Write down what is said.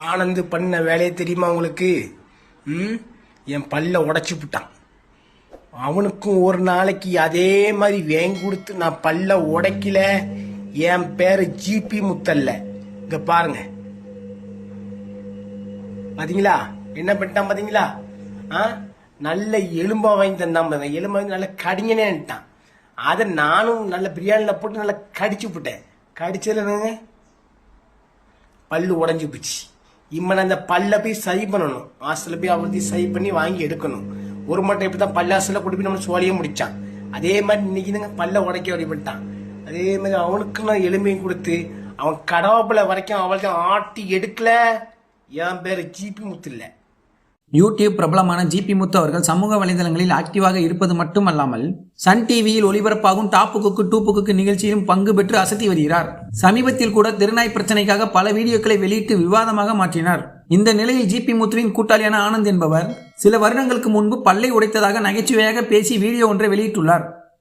ஆனந்து பண்ண வேலையை தெரியுமா உங்களுக்கு? ம்? என் பல்ல உடச்சி விட்டான் அவனுக்கும் ஒரு நாளைக்கு அதே மாதிரி வேங்கி கொடுத்து நான் பல்ல உடைக்கல. என் பேரு ஜிபி முத்தல்ல. இங்க பாருங்க. பாத்தீங்களா? என்ன பண்ணிட்டான் பாத்தீங்களா? ஆ? நல்ல எலும்பா வாங்கி தந்தான் பாருங்க. எலும்பா வாங்கி நல்ல கடிங்கனேன்ட்டான் அதை நானும் நல்ல பிரியாணியில் போட்டு நல்லா கடிச்சு விட்டேன் கடிச்சதுல பல்லு உடஞ்சி போச்சு. இம்மன் அந்த பல்ல போய் சரி பண்ணணும். ஆசில போய் அவர்த்தி சரி பண்ணி வாங்கி எடுக்கணும். ஒரு மட்டும் இப்படி தான் பல்லாசில ஹாஸ்டல்ல கொண்டு போய் நம்ம சோழியை முடிச்சான். அதே மாதிரி இன்னைக்கு தாங்க பல்ல உடைக்க வழிபட்டான் அதே மாதிரி அவனுக்கு நான் எளிமையும் கொடுத்து அவன் கடவுப்பில் வரைக்கும் அவளுக்கு ஆட்டி எடுக்கல. என் பேர் ஜிபி முத்து இல்லை யூடியூப் பிரபலமான ஜிபி முத்து அவர்கள் சமூக வலைதளங்களில் ஆக்டிவாக இருப்பது மட்டுமல்லாமல் சன் டிவியில் ஒளிபரப்பாகும் டாப்பு குக்கு டூப்பு குக்கு நிகழ்ச்சியிலும் பங்கு பெற்று அசத்தி வருகிறார். சமீபத்தில் கூட திருநாய் பிரச்சனைக்காக பல வீடியோக்களை வெளியிட்டு விவாதமாக மாற்றினார். இந்த நிலையில் ஜிபி முத்துவின் கூட்டாளியான ஆனந்த் என்பவர் சில வருடங்களுக்கு முன்பு பல்லை உடைத்ததாக நகைச்சுவையாக பேசி வீடியோ ஒன்றை வெளியிட்டுள்ளார்.